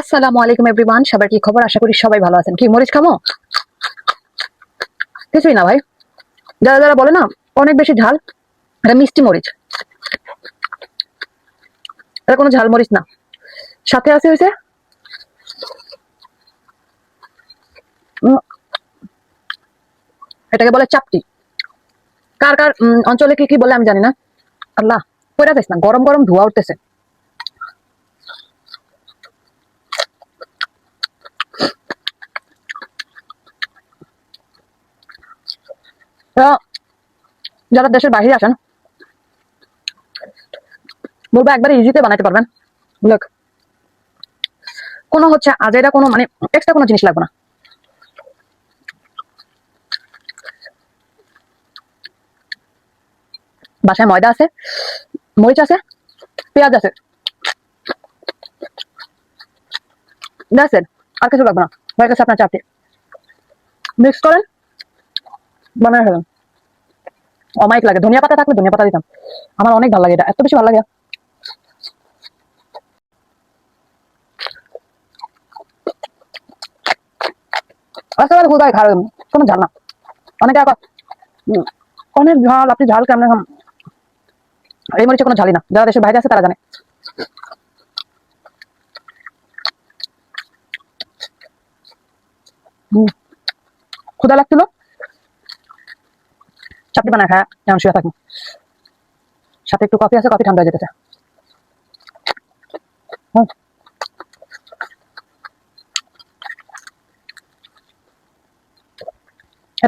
আসসালামু আলাইকুম এভরিওয়ান সবার কি খবর? আশা করি সবাই ভালো আছেন। কি, মরিচ খামো কিছুই না ভাই। যারা যারা বলে না, অনেক বেশি ঝাল। এটা মিষ্টি মরিচ। এটা কোনো ঝাল মরিচ না। সাথে আছে হয়েছে এটাকে বলে চাপটি। কার কার অঞ্চলে কি কি বলে আমি জানি না। আল্লাহ, কইরা যাইস না, গরম গরম ধোয়া উঠতেছে। যারা দেশের বাইরে আসেন, বলব একবারে ইজিতে বানাতে পারবেন। লোক কোনো হচ্ছে আজেরা কোনো মানে এক্সট্রা কোনো জিনিস লাগবে না। বাসায় ময়দা আছে, মরিচ আছে, পেঁয়াজ আছে। আর কিছু লাগবে না। আপনার চাপটি মিক্স করেন বানায় ফেলেন অমাইক লাগে। ধনিয়া পাতা থাকলে ধনিয়া পাতা দিতাম। আমার অনেক ভালো লাগে এটা। এত বেশি ভালো লাগে। একেবারে কোথায় খাবে কোনো ঝাল না। অনেকে অনেক ঝাল আপনি ঝাল কেমন খান এই মরিচে কোনো ঝালই না। যারা দেশের বাইরে আছে তারা জানে। ক্ষুধা লাগছিল চাপটি বানায় খায় এমন শুয়ে থাকি। সাথে একটু কফি আছে কফি ঠান্ডা হয়ে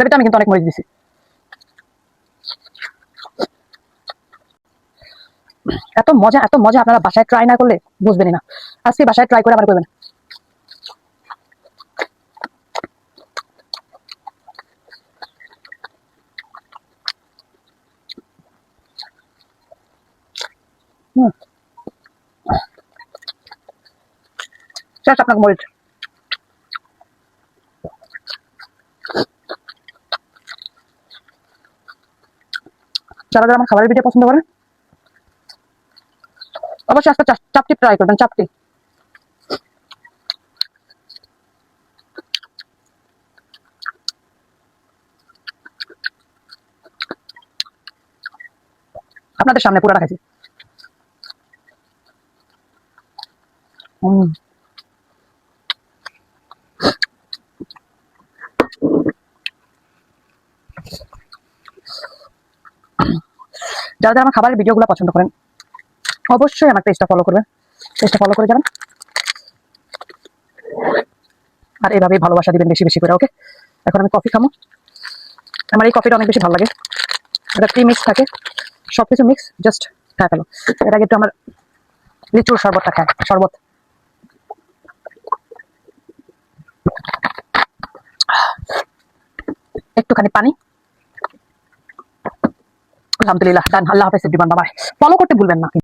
ভিতরে আমি কিন্তু অনেক মরিচ দিছি। এত মজা এত মজা আপনারা বাসায় ট্রাই না করলে বুঝবেনই না। আজকে বাসায় ট্রাই করে আবার করবেন। শেষ, আপনাকে মরিচ। যারা যারা আমার খাবারের পছন্দ করেন, অবশ্যই আজকে চাপটি ট্রাই করবেন, চাপটি। আপনাদের সামনে পুরো রাখাইছি হুম যারা আমার খাবারের ভিডিওগুলো পছন্দ করেন, অবশ্যই আমার পেজটা ফলো করবেন। পেজটা ফলো করে যাবেন। আর এভাবেই ভালোবাসা দিবেন বেশি বেশি করে ওকে এখন আমি কফি খামো আমার এই কফিটা অনেক বেশি ভালো লাগে। এটা টি মিক্স থাকে। সব কিছু মিক্স জাস্ট খায় ফেলো। আগে একটু আমার লিচুর শরবতটা খায়, শরবত। একটুখানি পানি। আলহামদুলিল্লাহ ডান আল্লাহ হাফেজ জীবন ফলো করতে ভুলবেন না।